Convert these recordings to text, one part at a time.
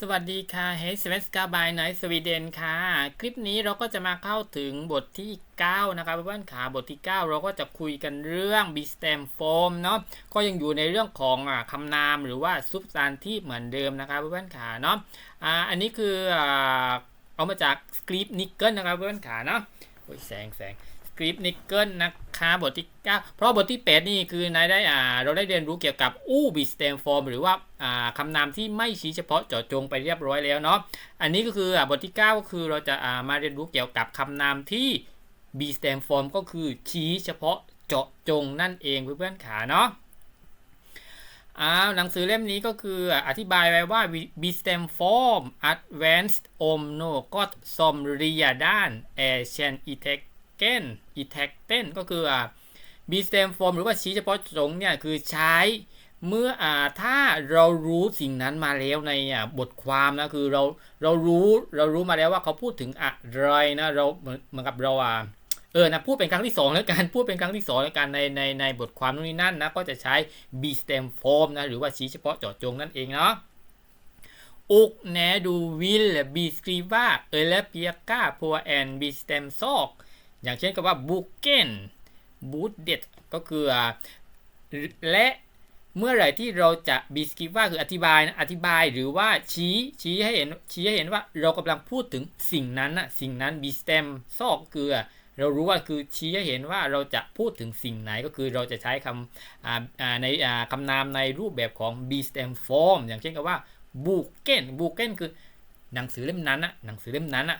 สวัสดีค่ะเฮสเวสกาบายไนสวีเดนค่ะ คลิปนี้เราก็จะมาเข้าถึงบทที่ 9 นะครับเพื่อนๆขาบทที่ 9 เราก็จะคุยกันเรื่อง b s t e m form เนาะก็ยังอยู่ในเรื่องของอคำนามหรือว่า substantive เหมือนเดิมนะครับเพื่อนๆขาเนาะอ่าอันนี้คือเอามาจาก script nickel นะครับเพื่อนๆขาเนาะโอ้ยแสงแสง สคริปนิกเกิลนะคะบทที่ 9 เพราะบทที่ 8 นี่คือนายได้อ่าเราได้เรียนรู้เกี่ยวกับอู้บิสเตมฟอร์มหรือว่าอ่าคำนามที่ไม่ชี้เฉพาะเจาะจงไปเรียบร้อยแล้วเนาะอันนี้ก็คืออ่าบทที่ 9 ก็คือเราจะอ่ามาเรียนรู้เกี่ยวกับคำนามที่ b s t e m form ก็คือชี้เฉพาะเจาะจงนั่นเองเพื่อนๆขาเนาะอ้าวหนังสือเล่มนี้ก็คืออธิบายไว้ว่า b s t e m form advanced om något som redan är känt i text เกนอีแท็กเต้นก็คืออ่าบีสเตมฟอร์มหรือว่าชี้เฉพาะตรงเนี่ยคือใช้เมื่ออ่าถ้าเรารู้สิ่งนั้นมาแล้วในอ่าบทความนะคือเราเรารู้เรารู้มาแล้วว่าเขาพูดถึงอะไรนะเราเหมือนกับเราอ่าเออนะพูดเป็นครั้งที่2แล้วกันพูดเป็นครั้งที่2แล้วกันในในในบทความนู่นนี่นั่นนะก็จะใช้ b stem form นะหรือว่าชี้เฉพาะเจาะจงนั่นเองเนาะ Och när du vill beskriva eller peka på en bestämd sak อย่า อย่างเช่นกับว่า booken boot det ก็คือและเมื่อไหร่ที่เราจะ beskrive ว่าคืออธิบายนะอธิบายหรือว่าชี้ชี้ให้เห็นชี้ให้เห็นว่าเรากำลังพูดถึงสิ่งนั้นนะสิ่งนั้น b s t e m ซอกคือเรารู้ว่าคือชี้ให้เห็นว่าเราจะพูดถึงสิ่งไหนก็คือเราจะใช้คำในคำนามในรูปแบบของ b s t e m form อย่างเช่นกับว่า booken booken คือหนังสือเล่มนั้นนะหนังสือเล่มนั้นนะ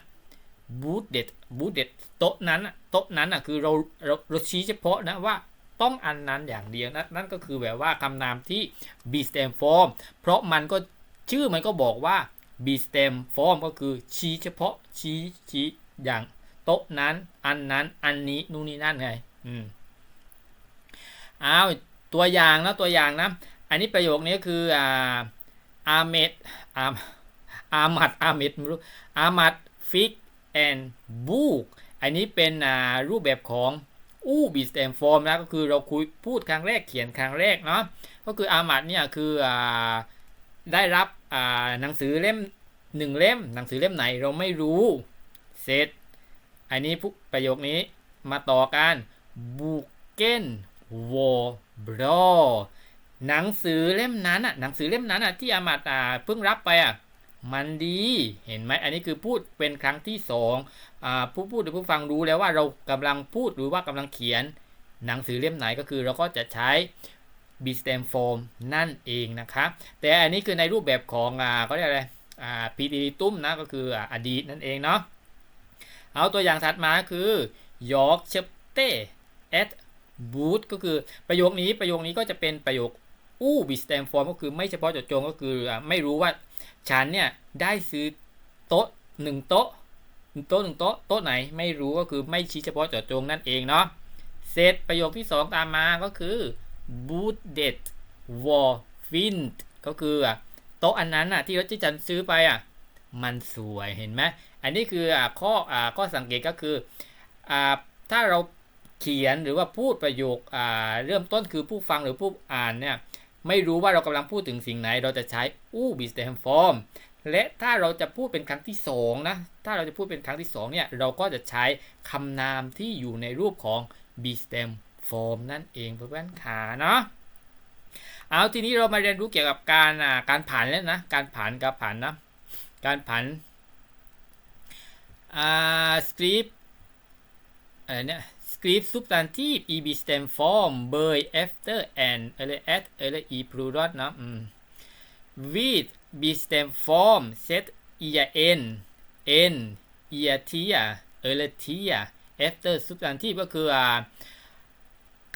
บูธเด็ดบูธเด็ดโต๊ะนั้นอะโต๊ะนั้นอะคือเราเราเราชี้เฉพาะนะว่าต้องอันนั้นอย่างเดียวนะนั่นก็คือแบบว่าคำนามที่ b stem form เพราะมันก็ชื่อมันก็บอกว่า b stem form ก็คือชี้เฉพาะชี้ชี้อย่างโต๊ะนั้น อันนั้น อันนี้นู่นนี่นั่นไงอืมอ้าวตัวอย่างนะตัวอย่างนะอันนี้ประโยคนี้คืออ่าอาเมดอาอามัดอาเมดไม่รู้อามัดฟิก and book อันนี้เป็นรูปแบบของอู้บีสเตมฟอร์มนะก็คือเราคุยพูดครั้งแรกเขียนครั้งแรกเนาะก็คืออามัดเนี่ยคืออได้รับหนังสือเล่มหนึ่งเล่ม หนังสือเล่มไหนเราไม่รู้เสร็จอันนี้ประโยคนี้มาต่อกันบุกเกนวอบรอหนังสือเล่มนั้นอะหนังสือเล่มนั้นอะที่อามัดเพิ่งรับไปอะ มันดีเห็นไหมอันนี้คือพูดเป็นครั้งที่สองอผู้พูดหรือผู้ฟังรู้แล้วว่าเรากำลังพูดหรือว่ากำลังเขียน หนังสือเล่มไหนก็คือเราก็จะใช้ b s t e m form นั่นเองนะครับแต่อันนี้คือในรูปแบบของอ่าเขาเรียกอะไรอ่า p ีดีตุ้มนะก็คืออดีตนั่นเองเนาะเอาตัวอย่างถัดมาคือยอร์กเชปเต้ at boot ก็คือประโยคนี้ประโยคนี้ก็จะเป็นประโยคอู้ b s t e m form ก็คือไม่เฉพาะเจาะจงก็คือไม่รู้ว่า ฉันเนี่ยได้ซื้อโต๊ะหนึ่งโต๊ะโต๊ะหนึ่งโต๊ะโต๊ะไหนไม่รู้ก็คือไม่ชี้เฉพาะเจาะจงนั่นเองเนาะเสร็จประโยคที่ 2 ตามมาก็คือ boot det war fin ก็คือโต๊ะอันนั้นอะที่รถจิจันซื้อไปอะมันสวยเห็นไหมอันนี้คืออ่าข้ออ่าข้อสังเกตก็คืออ่าถ้าเราเขียนหรือว่าพูดประโยคอ่าเริ่มต้นคือผู้ฟังหรือผู้อ่านเนี่ย ไม่รู้ว่าเรากำลังพูดถึงสิ่งไหน เราจะใช้อู้บิสเตมฟอร์มและถ้าเราจะพูดเป็นครั้งที่2นะถ้าเราจะพูดเป็นครั้งที่2เนี่ยเราก็จะใช้คำนามที่อยู่ในรูปของ b stem form นั่นเองเพื่อนๆขาเนาะเอาทีนี้เรามาเรียนรู้เกี่ยวกับการอ่าการผันแล้วนะการผันกับผันนะการผันอ่าสคริปอะไรเนี่ย script substantive eb stem form by after and อะไร at อะไร e plural นะ with b stem form set er n n er tia เออ tia after substantive ก็คือ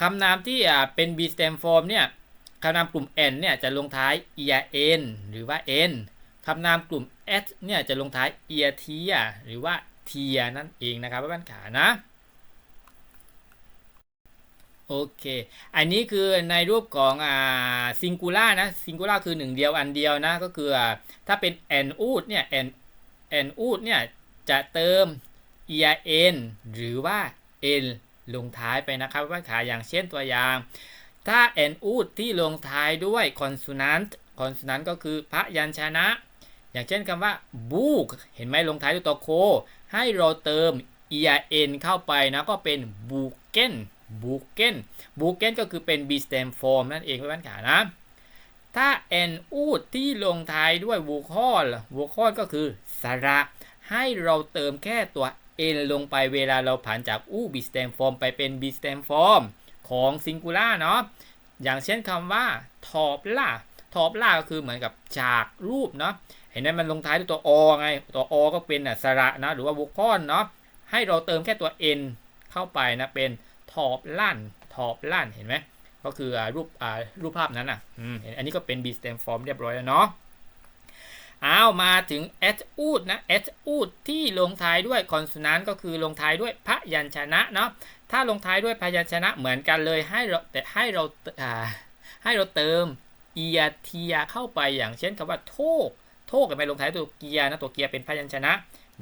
คำนามที่เป็น b stem form เนี่ยคำนามกลุ่ม n เนี่ยจะลงท้าย er n หรือว่า n คำนามกลุ่ม at เนี่ยจะลงท้าย er tia หรือว่า tia นั่นเองนะครับเพื่อนขานะ โอเค อันนี้คือในรูปของอ่าซิงคูล่านะซิงคูล่าคือหนึ่งเดียวอันเดียวนะ ก็คือถ้าเป็นแอนอูดเนี่ยแอนแอนอูดเนี่ยจะเติม er n หรือว่า n ลงท้ายไปนะครับว่าขาอย่างเช่นตัวอย่าง ถ้าแอนอูดที่ลงท้ายด้วย consonant consonant ก็คือพยัญชนะ อย่างเช่นคำว่า book เห็นไหมลงท้ายด้วยตัวโค ให้เราเติม er เข้าไปนะก็เป็น booken booken booken ก็คือเป็น b stem form นั่นเองเพื่อนๆขานะ ถ้า n อูดที่ลงท้ายด้วย vocal vocal ก็คือสระ ให้เราเติมแค่ตัว n ลงไปเวลาเราผ่านจากอู b stem form ไปเป็น b stem form ของ singular เนาะอย่างเช่นคำว่า top ล่า top ล่าก็คือเหมือนกับจากรูปเนาะเห็นไหมมันลงท้ายด้วยตัว o ไง ตัว o ก็เป็นสระนะหรือว่า vocal เนาะให้เราเติมแค่ตัว n เข้าไปนะเป็น top ลั่น top ลั่นเห็นไหมก็คืออรูปรูปภาพนั้นอะเห็นอันนี้ก็เป็น b stem form เรียบร้อยแล้วเนาะอ้าวมาถึง a t อูดนะ a t อูดที่ลงท้ายด้วย consonant ก็คือลงท้ายด้วยพยัญชนะเนาะถ้าลงท้ายด้วยพยัญชนะเหมือนกันเลยให้เราแต่ให้เราอ่าให้เราเติมเอียเทียเข้าไปอย่างเช่นคำว่าโทกโทกไปลงท้ายตัวเกียนะตัวเกียเป็นพยัญชนะ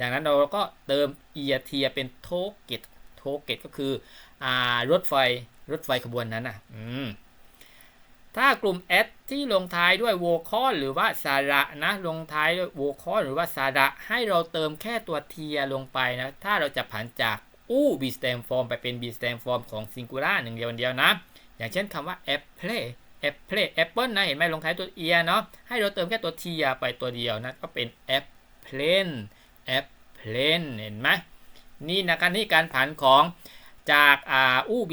ดังนั้นเราก็เติมเอียเทียเป็นโทเกตโทเกตก็คือ รถไฟรถไฟขบวนนั้นอะอืมถ้ากลุ่ม S ที่ลงท้ายด้วย vocal หรือว่าสาระนะลงท้ายด้วย vocal หรือว่าสาระให้เราเติมแค่ตัวเทียลงไปนะถ้าเราจะผันจากอู้ b stem form ไปเป็น b stem form ของ singular หนึ่งเดียวเดียวนะ อย่างเช่นคำว่า apple apple apple นะเห็นไหมลงท้ายตัว ear เนาะให้เราเติมแค่ตัว t ไปตัวเดียวนะก็เป็น apple apple เห็นไหมนี่นะครับนี่การผันของ จากอ่าอู้ b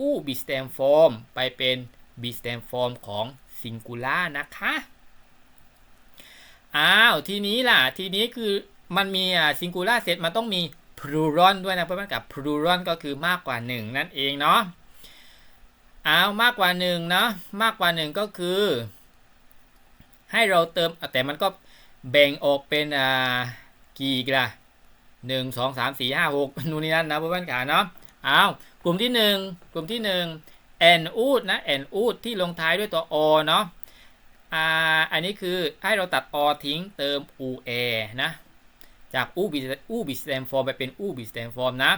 อู้ b stem form ไปเป็น b stem form ของ singular นะคะอ้าวทีนี้ล่ะ ทีนี้คือมันมีอ่า singular เสร็จมันต้องมี plural ด้วยนะเพื่อนๆกับ plural ก็คือมากกว่า 1 นั่นเองเนาะเอาวมากกว่า1เนาะมากกว่า 1 ก็คือ ให้เราเติมแต่มันก็แบ่งออกเป็นอ่ากี่กละหนึ่งสองสามสี่ห้าหกนู่นนี่นั่นนะเพื่อนๆขาเนาะ อากลุ่มที่ 1 กลุ่มที่1 n อูดนะ n อูดที่ลงท้ายด้วยตัว o เนาะอ่าอันนี้คือให้เราตัด o ทิ้งเติม u a นะจากอูบิอูบิสแตมฟอร์มไปเป็นอูบิสแตมฟอร์มนะ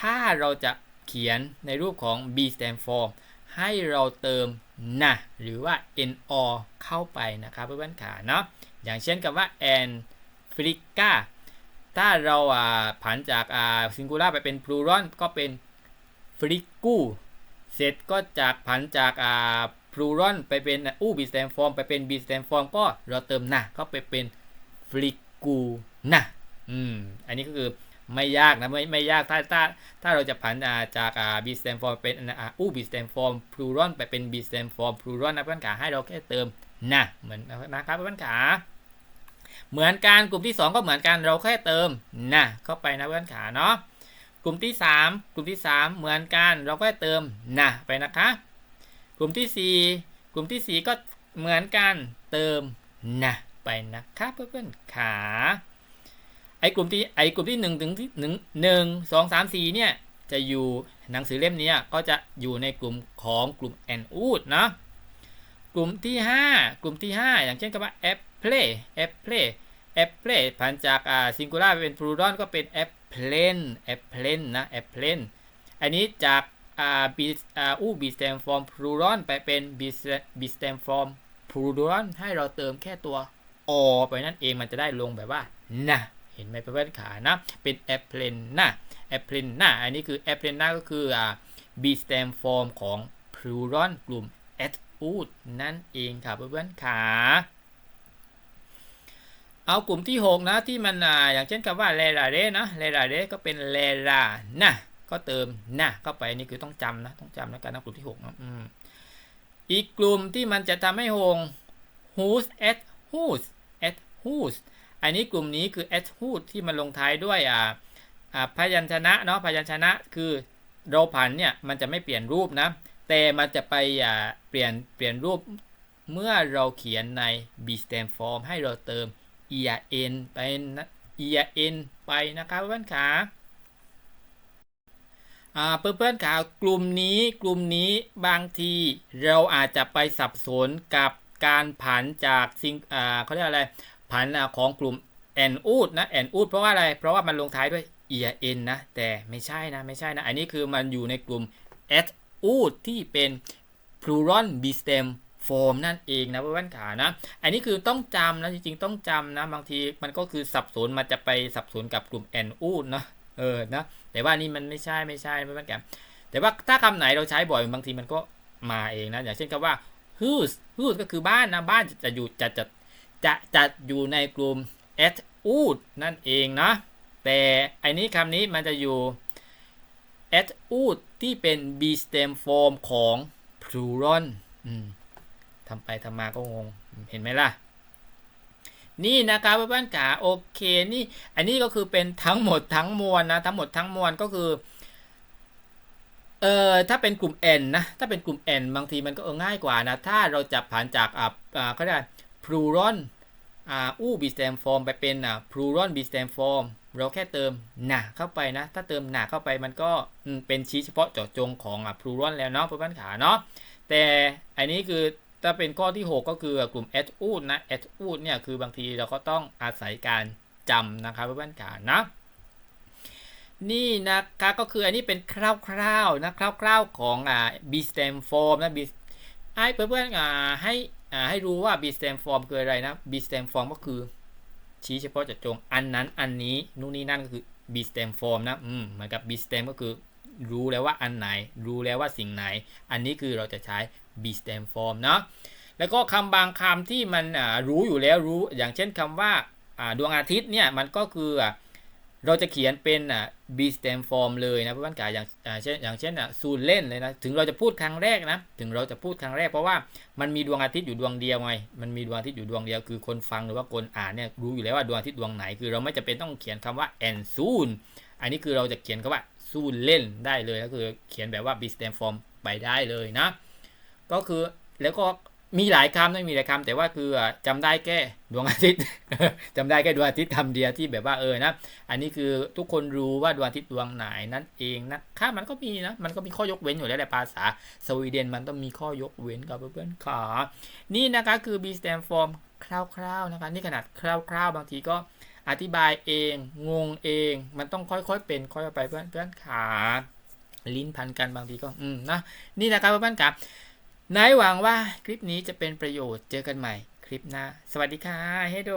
ถ้าเราจะเขียนในรูปของ b stem form ให้เราเติมนะหรือว่า no เข้าไปนะครับเพื่อนๆขาเนาะอย่างเช่นกับว่า an f r i c a ถ้าเราอ่าผันจากอ่า singular ไปเป็น plural ก็เป็น f r i c u เสร็จก็จากผันจากอ่า plural ไปเป็นอู b stem form ไปเป็น b stem form ก็เราเติมนะก็ไปเป็น f r i c u นะอืมอันนี้ก็คือไม่ยากนะไม่ไม่ยากถ้าถ้าถ้าเราจะผันจากอ่า b stem form เป็นอ่าอู้ b stem form plural ไปเป็น b stem form plural นะเพื่อนขาให้เราแค่เติมนะเหมือนนะครับเพื่อนขา เหมือนกันกลุ่มที่ 2 ก็เหมือนกันเราแค่เติมนะเข้าไปนะเพื่อนขาเนาะกลุ่มที่ 3 กลุ่มที่ 3 เหมือนกันเราก็เติมนะไปนะคะ กลุ่มที่ 4 กลุ่มที่ 4 ก็เหมือนกันเติมนะไปนะครับเพื่อนๆขาไอ้กลุ่มที่ไอ้กลุ่มที่1ถึงที่1 1 2 3 4เนี่ยจะอยู่หนังสือเล่มนี้ก็จะอยู่ในกลุ่มของกลุ่มแอนอูดเนาะกลุ่มที่ 5 กลุ่มที่ 5 อย่างเช่นคำว่า apple apple apple ผ่านจากอ่า singular เป็น plural ก็เป็น apple apple นะ apple อันนี้จากอ่า b อ่าอู้ b stem form plural ไปเป็น b b stem form plural ให้เราเติมแค่ตัว o ไปนั่นเองมันจะได้ลงแบบว่านะเห็นไหมเพื่อนๆขานะ เป็น a p p l e n นะ a p p l e n นะอันนี้คือ a p p l e n นะก็คืออ่า b stem form ของ plural กลุ่ม at ud นั่นเองค่ะเพื่อนๆขา เอากลุ่มที่ 6 นะที่มันอ่าอย่างเช่นคำว่าเลลาเรนะเลลาเรก็เป็นเลลานะก็เติมนะเข้าไปนี่คือต้องจำนะต้องจำแล้วกันนะกลุ่มที่6นะอ,อีกกลุ่มที่มันจะทำให้หง who's at who's at who's อันนี้กลุ่มนี้คือ at who's ที่มันลงท้ายด้วยอ่าอ่าพยัญชนะเนาะพยัญชนะคือเราผันเนี่ยมันจะไม่เปลี่ยนรูปนะ แต่มันจะไปอ่าเปลี่ยนเปลี่ยนรูปเมื่อเราเขียนใน b stem form ให้เราเติม er n ไปนะ er n ไปนะครับเพื่อนขาเพื่อนๆขากลุ่มนี้กลุ่มนี้บางทีเราอาจจะไปสับสนกับการผันจากสิ่งเขาเรียกอะไรผันของกลุ่มแอนอูดนะแอนอูดเพราะว่าอะไร เพราะว่ามันลงท้ายด้วย er n นะ แต่ไม่ใช่นะไม่ใช่นะ อันนี้คือมันอยู่ในกลุ่ม at อูดที่เป็น plural b stem โฟมนั่นเองนะเพื่อนๆขานะ อันนี้คือต้องจำนะจริงๆต้องจำนะบางทีมันก็คือสับสนมันจะไปสับสนกับกลุ่มแอนอูดเนาะเออนะแต่ว่านี่มันไม่ใช่ไม่ใช่เพื่อนๆกันแต่ว่าถ้าคำไหนเราใช้บ่อยบางทีมันก็มาเองนะอย่างเช่นคำว่า whose whose ก็คือบ้านนะบ้านจะอยู่จะจะจะจะอยู่ในกลุ่ม at wood นั่นเองนะแต่อันนี้คำนี้มันจะอยู่ at wood ที่เป็น b stem form ของ plural อืม ทำไปทำมาก็งง เห็นไหมล่ะ นี่นะครับเพื่อนๆขาโอเคนี่ อันนี้ก็คือเป็นทั้งหมดทั้งมวลนะ ทั้งหมดทั้งมวลก็คือเอ่อถ้าเป็นกลุ่ม n นะ ถ้าเป็นกลุ่ม n บางทีมันก็เออง่ายกว่านะ ถ้าเราจับผ่านจากอ่าอ่าเขาเรียก plural อ่าอู้ b stem form ไปเป็นอ่า plural b stem form เราแค่เติมหนาเข้าไปนะ ถ้าเติมหนาเข้าไปมันก็เป็นชี้เฉพาะเจาะจงของอ่า plural แล้วเนาะเพื่อนๆขาเนาะแต่อันนี้คือ ถ้าเป็นข้อที่ 6 ก็คือกลุ่ม at u นะ at u เนี่ยคือบางทีเราก็ต้องอาศัยการจำนะครับเพื่อนๆขานะนี่นะคะก็คืออันนี้เป็นคร่าวๆนะคร่าวๆของอ่า b stem form นะ b ให้เพื่อนๆอ่าให้อ่าให้รู้ว่า b stem form คืออะไรนะ b stem form ก็คือชี้เฉพาะเจาะจงอันนั้นอันนี้นู่นนี่นั่นก็คือ b stem form นะอืมเหมือนกับ b stem ก็คือรู้แล้วว่าอันไหน รู้แล้วว่าสิ่งไหน อันนี้คือเราจะใช้ b stem form เนาะแล้วก็คำบางคำที่มันรู้อยู่แล้วรู้อย่างเช่นคำว่าดวงอาทิตย์เนี่ยมันก็คือเราจะเขียนเป็นอะ b stem form เลยนะเพื่อนกาอย่างเช่นอย่างเช่นซูนเล่นเลยนะถึงเราจะพูดครั้งแรกนะถึงเราจะพูดครั้งแรกเพราะว่ามันมีดวงอาทิตย์อยู่ดวงเดียวไงมันมีดวงอาทิตย์อยู่ดวงเดียวคือคนฟังหรือว่าคนอ่านเนี่ยรู้อยู่แล้วว่าดวงอาทิตย์ดวงไหนคือเราไม่จำเป็นต้องเขียนคำว่า and soon อันนี้คือเราจะเขียนคำว่าซูนเล่นได้เลยก็คือเขียนแบบว่า b stem form ไปได้เลยนะ ก็คือแล้วก็มีหลายคำไม่มีหลายคำแต่ว่าคือจำได้แค่ดวงอาทิตย์จำได้แค่ดวงอาทิตย์คำเดียวที่แบบว่าเออนะอันนี้คือทุกคนรู้ว่าดวงอาทิตย์ดวงไหนนั่นเองนะคะมันก็มีนะมันก็มีข้อยกเว้นอยู่แล้วแหละภาษาสวีเดนมันต้องมีข้อยกเว้นกับเพื่อนๆขานี่นะคะคือ b stem form คร่าวๆนะคะนี่ขนาดคร่าวๆ บางทีก็อธิบายเองงงเอง มันต้องค่อยๆเป็นค่อยๆไปเพื่อนๆขาลิ้นพันกันบางทีก็อืมนะนี่นะครับเพื่อนๆครับ นายหวังว่าคลิปนี้จะเป็นประโยชน์เจอกันใหม่คลิปหน้า สวัสดีค่ะเฮโด